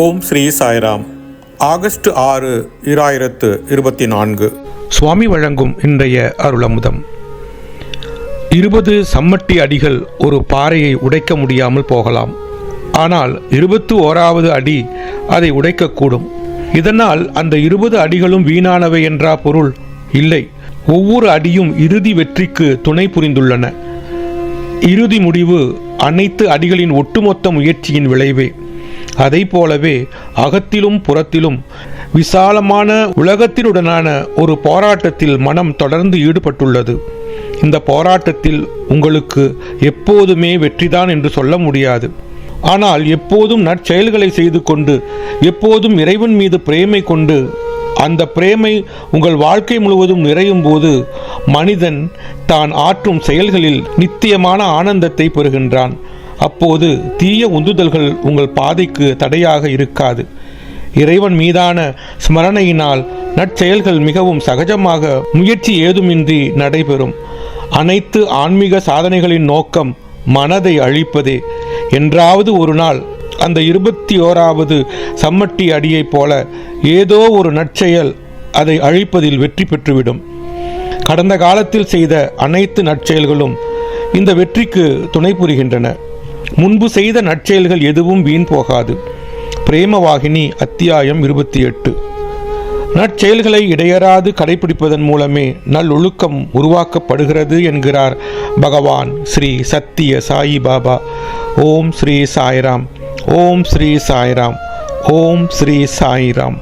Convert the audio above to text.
ஓம் Sri Sairam. August ஆறு இராயிரத்து இருபத்தி நான்கு சுவாமி வழங்கும் இன்றைய அருளமுதம். இருபது சம்மட்டி அடிகள் ஒரு பாறையை உடைக்க முடியாமல் போகலாம். ஆனால் இருபத்து ஓராவது அடி அதை உடைக்கக்கூடும். இதனால் அந்த இருபது அடிகளும் வீணானவை என்றா பொருள் இல்லை. ஒவ்வொரு அடியும் இறுதி வெற்றிக்கு துணை புரிந்துள்ளன. இறுதி முடிவு அனைத்து அடிகளின் ஒட்டுமொத்த முயற்சியின் விளைவே. அதை போலவே அகத்திலும் புறத்திலும் விசாலமான உலகத்தினுடனான ஒரு போராட்டத்தில் மனம் தொடர்ந்து ஈடுபட்டுள்ளது. இந்த போராட்டத்தில் உங்களுக்கு எப்போதுமே வெற்றிதான் என்று சொல்ல முடியாது. ஆனால் எப்போதும் நற்செயல்களை செய்து கொண்டு எப்போதும் இறைவன் மீது பிரேமை கொண்டு அந்த பிரேமை உங்கள் வாழ்க்கை முழுவதும் நிறையும் போது மனிதன் தான் ஆற்றும் செயல்களில் நித்தியமான ஆனந்தத்தை பெறுகின்றான். அப்போது தீய உந்துதல்கள் உங்கள் பாதைக்கு தடையாக இருக்காது. இறைவன் மீதான ஸ்மரணையினால் நற்செயல்கள் மிகவும் சகஜமாக முயற்சி ஏதுமின்றி நடைபெறும். அனைத்து ஆன்மீக சாதனைகளின் நோக்கம் மனதை அழிப்பதே. என்றாவது ஒரு நாள் அந்த இருபத்தி ஓராவது சம்மட்டி அடியைப் போல ஏதோ ஒரு நற்செயல் அதை அழிப்பதில் வெற்றி பெற்றுவிடும். கடந்த காலத்தில் செய்த அனைத்து நற்செயல்களும் இந்த வெற்றிக்கு துணை புரிகின்றன. முன்பு செய்த நற்செயல்கள் எதுவும் வீண் போகாது. பிரேமவாகினி அத்தியாயம் இருபத்தி எட்டு. நற்செயல்களை இடையறாது கடைபிடிப்பதன் மூலமே நல்லொழுக்கம் உருவாக்கப்படுகிறது என்கிறார் பகவான் ஸ்ரீ சத்திய சாயி பாபா. ஓம் ஸ்ரீ சாய்ராம். ஓம் ஸ்ரீ சாய்ராம். ஓம் ஸ்ரீ சாய்ராம்.